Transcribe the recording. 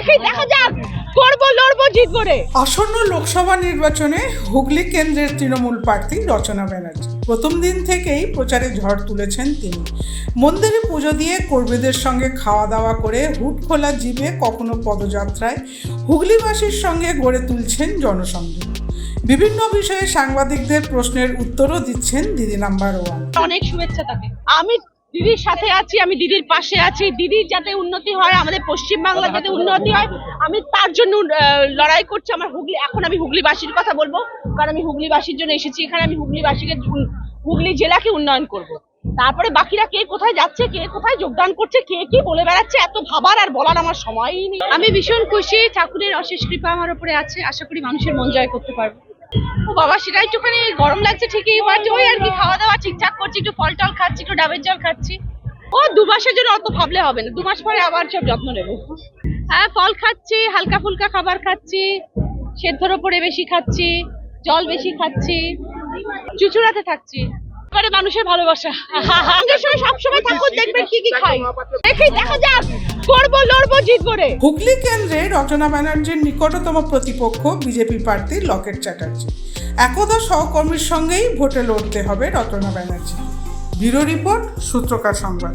দেখি দেখা যাক করব লড়বো জিতবো রে। আসন্ন লোকসভা নির্বাচনে হুগলি কেন্দ্রের তৃণমূল প্রার্থী রচনা ব্যানার্জি। প্রথম দিন থেকেই প্রচারে ঝড় তুলেছেন তিনি। মন্দিরে পুজো দিয়ে কর্মীদের সঙ্গে খাওয়া দাওয়া করে হুট খোলা জিভে কখনো পদযাত্রায় হুগলিবাসীর সঙ্গে গড়ে তুলছেন জনসংযোগ। বিভিন্ন বিষয়ে সাংবাদিকদের প্রশ্নের উত্তরও দিচ্ছেন দিদি নাম্বার ওয়ান। অনেক শুভেচ্ছা তাকে। আমি দিদির সাথে আছি আমি দিদির পাশে আছি। দিদির যাতে উন্নতি হয় আমাদের পশ্চিম বাংলার যাতে উন্নতি হয় আমি তার জন্য আহ, লড়াই করছি। আমার হুগলি এখন আমি হুগলিবাসীর কথা বলব কারণ আমি হুগলিবাসীর জন্য এসেছি। এখানে আমি হুগলিবাসীকে হুগলি জেলাকে উন্নয়ন করব। তারপরে বাকিরা কে কোথায় যাচ্ছে কে কোথায় যোগদান করছে কে কি বলে বেড়াচ্ছে এত ভাবার আর বলার আমার সময়ই নেই। আমি ভীষণ খুশি ঠাকুরের অশেষ কৃপা আমার উপরে আছে। আশা করি মানুষের মন জয় করতে পারব। ও বাবা সেটা একটুখানি গরম লাগছে ঠিকই বাট ওই আর কি খাওয়া দাওয়া ঠিকঠাক করছি একটু ফল টল খাচ্ছি একটু ডাবের জল খাচ্ছি। ও দু মাসের জন্য অত ভাবলে হবে না দু মাস পরে আবার সব যত্ন নেব। হ্যাঁ ফল খাচ্ছি হালকা ফুলকা খাবার খাচ্ছি সেদ্ধর ওপরে বেশি খাচ্ছি জল বেশি খাচ্ছি চুচুড়াতে থাকছি। এবারে মানুষের ভালোবাসা। সঙ্গে সঙ্গে সবসময় থাকুন দেখবেন কি কি খাই। দেখি দেখা যাক করব জিতবো রে হুগলি কেন্দ্রে রচনা ব্যানার্জির নিকটতম প্রতিপক্ষ বিজেপি প্রার্থী লকেট চ্যাটার্জি। একদা সহকর্মীর সঙ্গেই ভোটে লড়তে হবে রচনা ব্যানার্জি। ব্যুরো রিপোর্ট সূত্রকার সংবাদ।